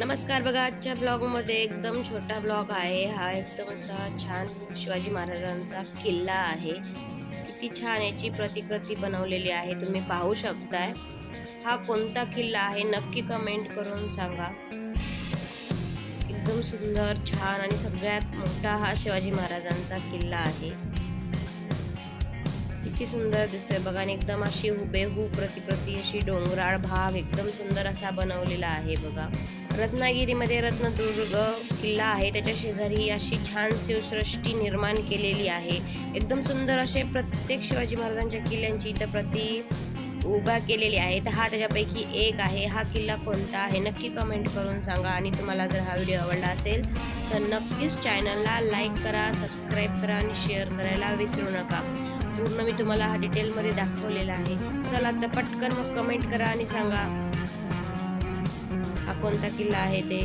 नमस्कार बघा आजच्या ब्लॉगमध्ये एकदम छोटा ब्लॉग आहे. हा एकदम असा छान शिवाजी महाराजांचा किल्ला आहे. किती छान याची प्रतिकृती बनवलेली आहे. तुम्ही पाहू शकताय. हा कोणता किल्ला आहे नक्की कमेंट करून सांगा. एकदम सुंदर छान आणि सगळ्यात मोठा हा शिवाजी महाराजांचा किल्ला आहे. किती सुंदर दिसतोय बघा आणि एकदम अशी हुबेहूब प्रतिप्रती अशी डोंगराळ भाग एकदम सुंदर असा बनवलेला आहे बघा. रत्नागिरीमध्ये रत्नदुर्ग किल्ला आहे त्याच्या शेजारी अशी छान शिवसृष्टी निर्माण केलेली आहे. एकदम सुंदर असे प्रत्येक शिवाजी महाराजांच्या किल्ल्यांची इथं प्रति उभा केलेली आहे. तर हा त्याच्यापैकी एक आहे. हा किल्ला कोणता आहे? नक्की कमेंट करून सांगा आणि तुम्हाला जर हा व्हिडिओ आवडला असेल तर नक्कीच चॅनलला लाईक करा सबस्क्राईब करा आणि शेअर करायला विसरू नका. पूर्ण मी तुम्हाला हा डिटेलमध्ये दाखवलेला आहे. चला तर पटकन मग कमेंट करा आणि सांगा हा कोणता किल्ला आहे ते.